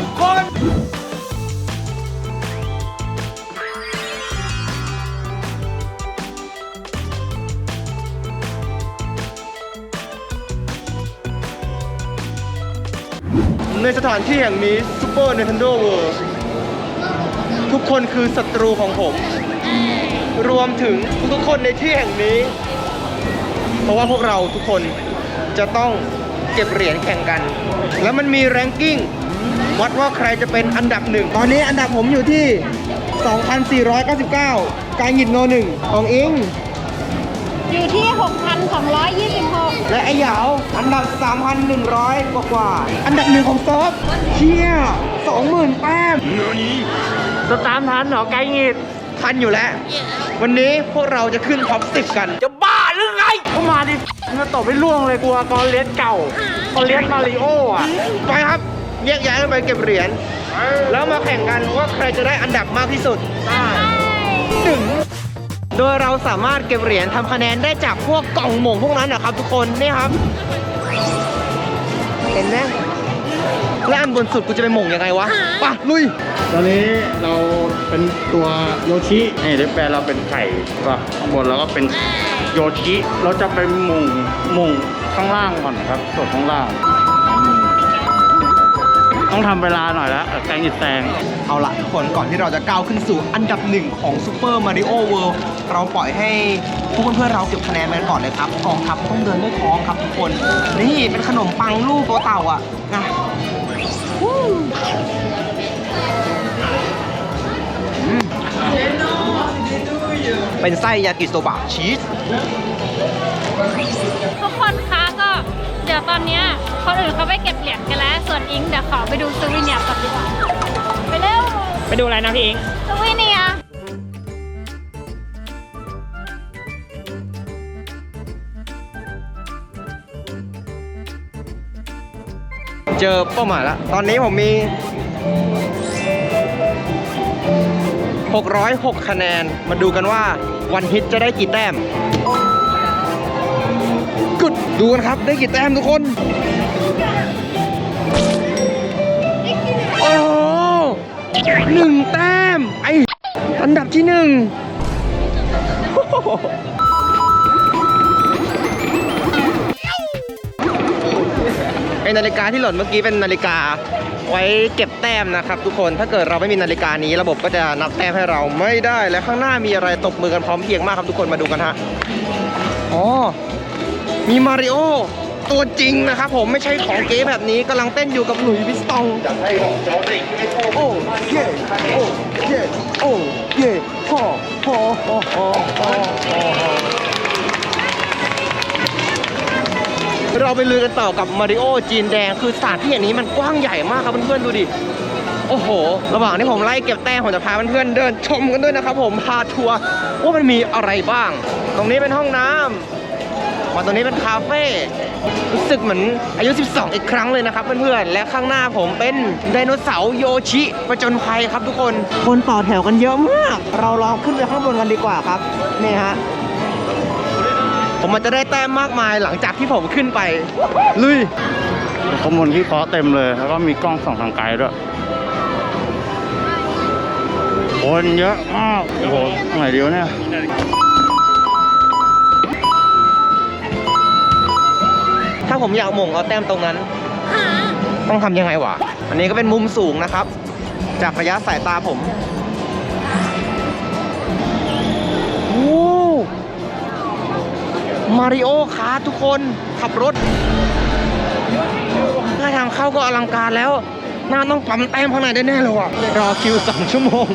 ทุกคน ในสถานที่แห่งนี้ Super Nintendo World ทุกคนคือศัตรูของผม รวมถึงทุกๆคนในที่แห่งนี้ เพราะว่าพวกเราทุกคนจะต้องเก็บเหรียญแข่งกัน แล้วมันมีแรงกิ้ง วัดว่าใครจะเป็นอันดับหนึ่งตอนนี้อันดับผมอยู่ที่ 2,499 การหยิบโนหนึ่งของอิง อยู่ที่ 6,226 และไอ้เหยาวอันดับ 3,100 กว่ากว่าๆอันดับหนึ่งของซอฟเชี่ย20,000แต้มจะตามทันเหรอไกลงิดทันอยู่แล้ว วันนี้พวกเราจะขึ้นท็อป10กัน จะบ้าหรือไงเข้ามาดิมาตบไม่ล่วงเลยกลัวกอนเลสเก่ากอนเลสมาริโออะ ไปครับ แยกย้ายกันไปเก็บเหรียญแล้วมาแข่งกันว่าใครจะได้อันดับมากที่สุดถึงโดยเราสามารถเก็บเหรียญทำคะแนนได้จากพวกกล่องหม่งพวกนั้นนะครับ ทุกคนนี่ครับ เห็นไหมและอันบนสุดกูจะไปหม่งยังไงวะไปะลุย ตอนนี้เราเป็นตัวโยชินี่ได้แปลเราเป็นไข่ก็ข้างบนเราก็เป็นโยชิ เราจะไปหมุงหมุงข้างล่างก่อนครับส่วนข้างล่างอืม ต้องทำเวลาหน่อยแล้วไกลงิดแซงเอาละทุกคนก่อนที่เราจะก้าวขึ้นสู่อันดับหนึ่งของ Super Mario World เราปล่อยให้พวกเพื่อนๆเราเก็บคะแนนกันก่อนเลยครับกองทัพต้องเดินด้วยท้องครับทุกคน นี่เป็นขนมปังลูกตัวเต่าอะนะวู้อืมเป็นไส้ยากิโซบะชีสทุกคนคะก็เดี๋ยวตอนเนี้ยคนอื่นเขา ไปเก็บเหรียญกันแล้ว ส่วนอิงเดี๋ยวขอไปดูซูวิเนียร์ก่อนดีกว่าไปเร็วไปดูอะไรนะพี่เองซูวิเนียร์เจอเป้าหมายแล้ว ตอนนี้ผมมี 606 คะแนน มาดูกันว่าวันฮิตจะได้กี่แต้มกดดูกันครับ ได้กี่แต้มทุกคน โอ้หนึ่งแต้ม ไออันดับที่หนึ่งไอนาฬิกาที่หล่นเมื่อกี้เป็นนาฬิกาไว้เก็บแต้มนะครับ ทุกคนถ้าเกิดเราไม่มีนาฬิกานี้ ระบบก็จะนับแต้มให้เราไม่ได้และข้างหน้ามีอะไรตบมือกันพร้อมเพรียงมากครับทุกคนมาดูกันฮะอ๋อมีมาริโอ ตัวจริงนะครับผมไม่ใช่ของเก๊แบบนี้กำลังเต้นอยู่กับหลุยส์วิสตองโอ้เย่โอ้เย่โอ้เย่ฮ่อฮ่อฮ่อฮ่อฮ่อเราไปลือกันต่อกับมาริโอจีนแดง คือสถานที่อย่างนี้มันกว้างใหญ่มากครับเพื่อนๆดูดิ โอ้โห ระหว่างที่ผมไล่เก็บแต้มผมจะพาเพื่อนๆเดินชมกันด้วยนะครับผมพาทัวร์ว่ามันมีอะไรบ้าง ตรงนี้เป็นห้องน้ำ มาตรงนี้เป็นคาเฟ่รู้สึกเหมือนอายุ 12 อีกครั้งเลยนะครับเพื่อนๆและข้างหน้าผมเป็นไดโนเสาร์โยชิประจนภัยครับทุกคน คนต่อแถวกันเยอะมาก เราลองขึ้นไปข้างบนกันดีกว่าครับนี่ฮะผมมันจะได้แต้มมากมายหลังจากที่ผมขึ้นไปลุยข้อมูลที่เคาะเต็มเลยแล้วก็มีกล้องส่องทางไกลด้วยคนเยอะมากโอ้โหตรงไหนเดียวเนี่ย ถ้าผมอยากหม่งเอาแต้มตรงนั้น ต้องทำยังไงวะ อันนี้ก็เป็นมุมสูงนะครับ จากระยะสายตาผมโอ้มาริโอคาร์ททุกคนขับรถหน้าทางเข้าก็อลังการแล้ว น่าต้องปั๊มแต้มข้างในแน่ๆเลยว่ะรอคิวสองชั่วโมง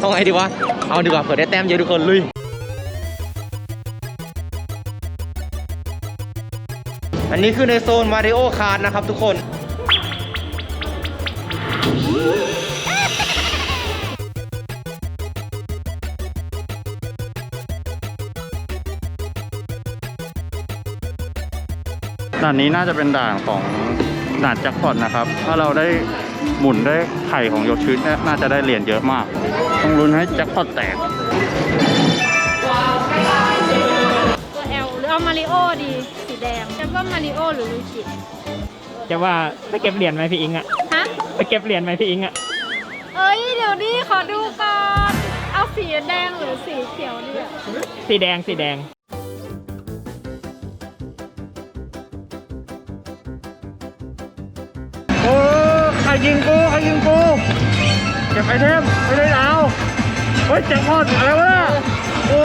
เอาไงดีวะ เอาดีกว่าเผื่อได้แต้มเยอะทุกคนลุย อันนี้คือในโซนมาริโอคาร์นะครับทุกคน ด่านนี้น่าจะเป็นด่านของด่านแจ็คพอตนะครับ ถ้าเราได้หมุนได้ไข่ของโยชิเนี่ยน่าจะได้เหรียญเยอะมาก ต้องลุ้นให้แจ็คพอตแตก มาริโอดี สีแดงจะว่ามาริโอหรือลูคิจะว่าไปเก็บเหรียญไหมพี่อิงอะฮะ ไปเก็บเหรียญไหมพี่อิงอะเอ้ยเดี๋ยวนี้ขอดูก่อน เอาสีแดงหรือสีเขียวดีอะสีแดงสีแดง โอ้ใครยิงกูใครยิงกูเก็บไอเทมไม่ได้เอาเฮ้ยแจ็คพอตอะไรวะเนี่ยโอ้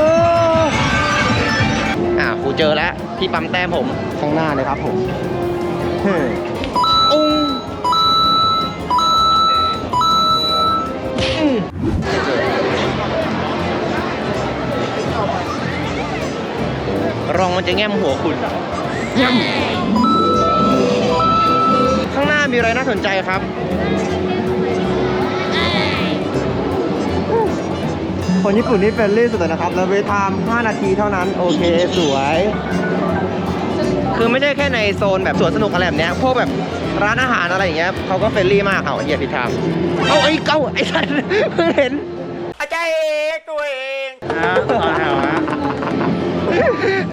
อ่ากูเจอแล้วที่ปั๊มแต้มผมข้างหน้าเลยครับผมเฮ้ยอุ้งอืมรองมันจะแง้มหัวคุณแง้มข้างหน้ามีอะไรน่าสนใจครับ คนญี่ปุ่นนี่เฟรนลี่สุดเลยนะครับ แล้วเวทไทม์5นาทีเท่านั้น โอเค สวย คือไม่ใช่แค่ในโซนแบบสวนสนุกอะไรแบบเนี้ยพวกแบบร้านอาหารอะไรอย่างเงี้ยเขาก็เฟรนลี่มากเอาเฮียผิดทางเอาไอ้เก้าไอ้สันเพิ่งเห็นอาจารย์เอกตัวเองนะต่อแถวนะ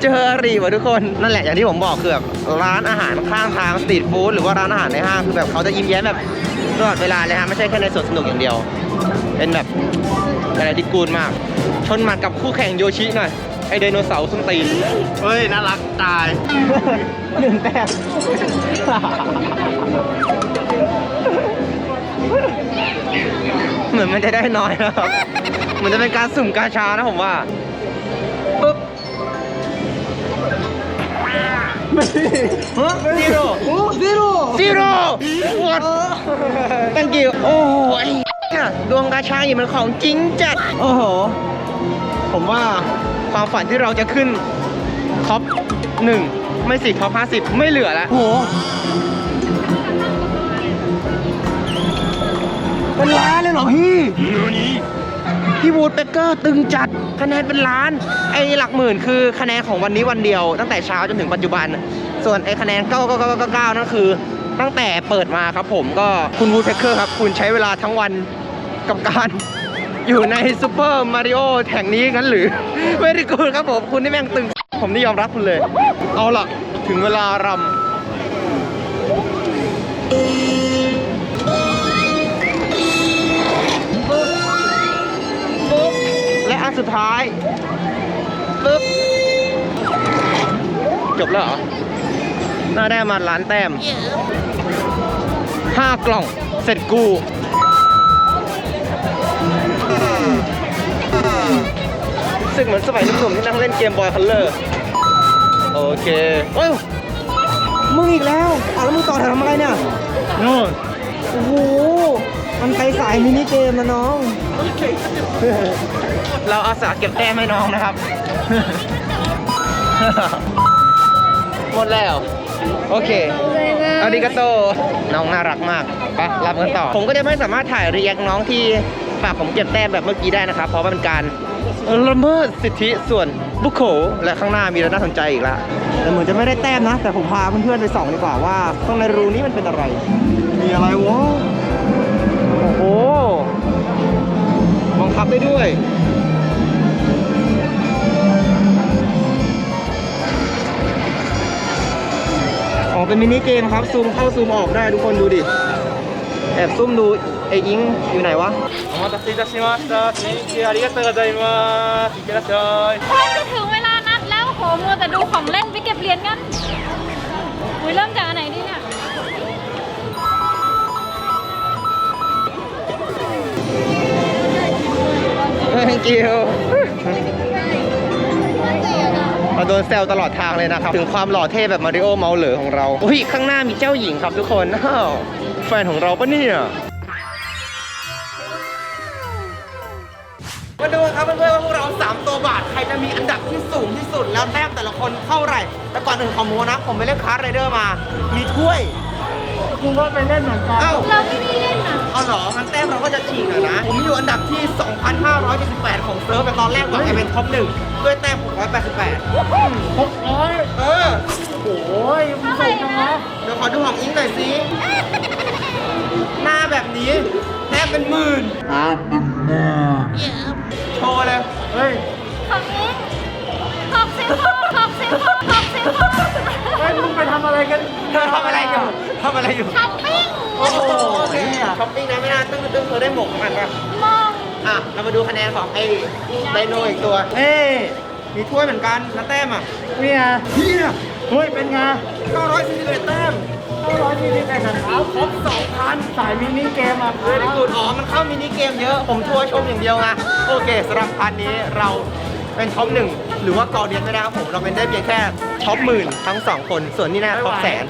เจอรีว่ะทุกคนนั่นแหละอย่างที่ผมบอกคือแบบร้านอาหารข้างทางสตรีทฟู้ดหรือว่าร้านอาหารในห้างคือแบบเขาจะยิ้มแย้มแบบตลอดเวลาเลยฮะไม่ใช่แค่ในสวนสนุกอย่างเดียว เป็นแบบอะไรที่กูดมาก ชนหมัดกับคู่แข่งโยชิหน่อย ไอไดโนเสาร์ส้นตีนเฮ้ย น่ารักตายหนึ่งแต้มเหมือนมันจะได้น้อยนะครับเหมือนจะเป็นการสุ่มกาชานะผมว่าปึ๊บฮะซีโร่ซีโร่ซีโร่วอด thank you โอ้โหไอ้ เนี่ยดวงกาชาอยู่มันของจริงจัด โอ้โห ผมว่าความฝันที่เราจะขึ้นท็อปหนึ่งไม่สิท็อปห้าสิบไม่เหลือแล้วโหเป็นล้านเลยเหรอพี่พี่วูดเบเกอร์ตึงจัดคะแนนเป็นล้าน ไอ้หลักหมื่นคือคะแนนของวันนี้วันเดียว ตั้งแต่เช้าจนถึงปัจจุบัน ส่วนไอ้คะแนน99999นั่นคือ ตั้งแต่เปิดมาครับผมก็คุณวูดเบเกอร์ครับ คุณใช้เวลาทั้งวัน กับการอยู่ในซูเปอร์มาริโอแห่งนี้งั้นหรือ ไม่ได้กูครับผม คุณนี่แม่งตึง ผมนี่ยอมรับคุณเลย เอาล่ะ ถึงเวลารำและอันสุดท้ายปึ๊บจบแล้วเหรอ น่าได้มาล้านแต้มห้ากล่อง เสร็จกู สึกเหมือนสมัยหนุ่มๆที่นั่งเล่นเกมบอยคัลเลอร์โอเคโอ้ยมึงอีกแล้วอะแล้วมึงต่อแถวทำอะไรเนี่ยนู่นโอ้โหมันไปสายมินิเกมนะน้อง เราอาสาเก็บแต้มให้น้องนะครับ หมดแล้ว โอเคอาริกาโต น้องน่ารักมากไปรับกันต่อ ผมก็จะไม่สามารถถ่ายรีแอคน้องที่ฝากผมเก็บแต้มแบบเมื่อกี้ได้นะครับ เพราะว่าเป็นการ ละเมิดสิทธิส่วนบุคคลและข้างหน้ามีอะไรน่าสนใจอีกละแต่เหมือนจะไม่ได้แต้มนะ แต่ผมพาเพื่อนๆไปส่องดีกว่าว่าข้างในรูนี้มันเป็นอะไร มีอะไรวะโอ้โหบังคับได้ด้วยอ๋อเป็นมินิเกมครับซูมเข้าซูมออกได้ทุกคนดูดิ แอบซุ่มดูไอ้อิงอยู่ไหนวะ お待たせいたしました。新規ありがとうございます。いってらっしゃい。 โอ้ยจะถึงเวลานัดแล้วโหมัวแต่ดูของเล่นไปเก็บเหรียญกันอุ้ยเริ่มจากอันไหนดีเนี่ย thank you เราโดนแซวตลอดทางเลยนะครับ ถึงความหล่อเท่แบบมาริโอเมาเหลอของเราอุ้ยข้างหน้ามีเจ้าหญิงครับทุกคนอ้าวแฟนของเราปะเนี่ย แล้วแต้มแต่ละคนเท่าไหร่ แต่ก่อนอื่นขอโมนะ ผมไปเล่นคาร์ดไรเดอร์มา มีถ้วยคุณก็ไปเล่นเหมือนกัน เอ้าเราไม่ได้เล่นอะเอาเหรองั้นแต้มเราก็จะฉีกหน่อยนะ ผมอยู่อันดับที่ 2,578 ของเซิร์ฟแต่ตอนแรกหวังจะเป็นท็อปหนึ่งด้วยแต้ม688 หกร้อยเออ โอ้ยมึงส่งจังวะเดี๋ยวขอดูของอิงหน่อยสิ หน้าแบบนี้แต้มเป็นหมื่นโชว์เลย เฮ้ย ของเอง หกสิบหกหกสิบหกหกสิบหกเฮ้ยต้องไปทำอะไรกันเธอทำอะไรอยู่ทำอะไรอยู่ ช้อปปิ้งโอ้โหช้อปปิ้งนะไม่น่าตึ้งตึ้งเธอได้หมกของมันปะมองอะ เรามาดูคะแนนของไอ้ไดโนอีกตัว เอ้ยมีถ้วยเหมือนกันนะแต้มอะเนี่ยเฮียเฮ้ยเป็นไง941แต้ม941นะครับครบ2,000 สายมินิเกมอะเฮ้ยได้กูดอ๋อมันเข้ามินิเกมเยอะ ผมทัวร์ชมอย่างเดียวไงโอเคสำหรับพันนี้เรา เป็นท็อปหนึ่งหรือว่ากอเดียนไม่ได้ครับผมเราเป็นได้เพียงแค่ท็อปหมื่นทั้งสองคนส่วนนี่นะท็อปแสน